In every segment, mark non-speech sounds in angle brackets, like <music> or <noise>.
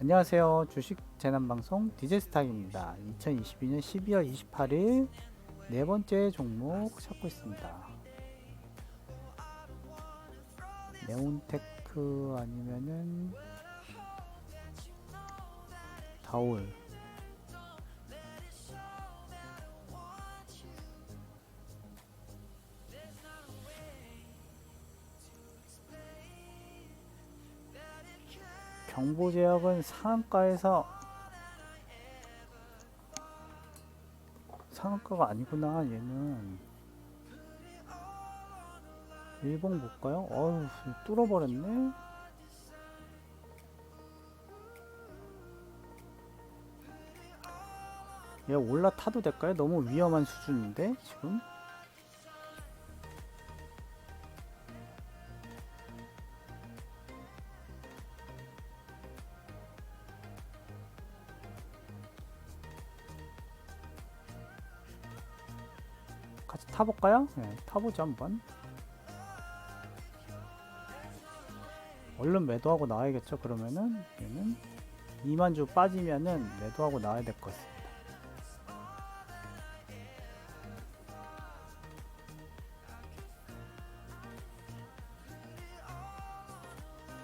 안녕하세요. 주식 재난방송 디제스탁입니다. 2022년 12월 28일 네 번째 종목 찾고 있습니다. 네온테크 아니면은 다올 경보제약은 상한가에서 상한가가 아니구나 얘는 일봉 볼까요? 어휴 뚫어버렸네 얘 올라타도 될까요? 너무 위험한 수준인데 지금 타볼까요? 네, 타보죠 한번. 얼른 매도하고 나와야겠죠. 그러면은 얘는 2만 주 빠지면은 매도하고 나와야 될 것 같습니다.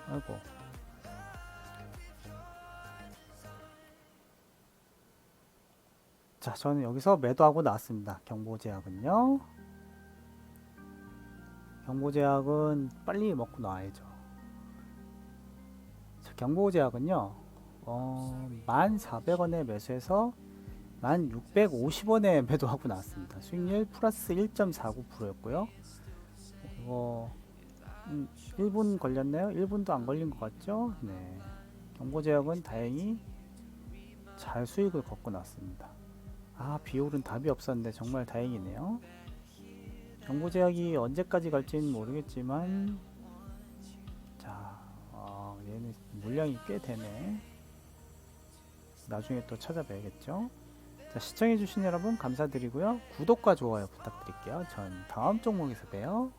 아이고. 자, 저는 여기서 매도하고 나왔습니다. 경보제약은요. 경보제약은 빨리 먹고 나와야죠. 자, 경보제약은요. 어, 1,400원에 매수해서 1,650원에 <laughs> 매도하고 나왔습니다. 수익률 플러스 1.49%였고요. 이거 음, 1분 걸렸나요? 1분도 안 걸린 것 같죠? 네. 경보제약은 다행히 잘 수익을 걷고 나왔습니다. 아 비올은 답이 없었는데 정말 다행이네요. 경보제약이 언제까지 갈지는 모르겠지만 자 어, 얘는 물량이 꽤 되네. 나중에 또 찾아봐야겠죠? 자 시청해주신 여러분 감사드리고요. 구독과 좋아요 부탁드릴게요. 전 다음 종목에서 봬요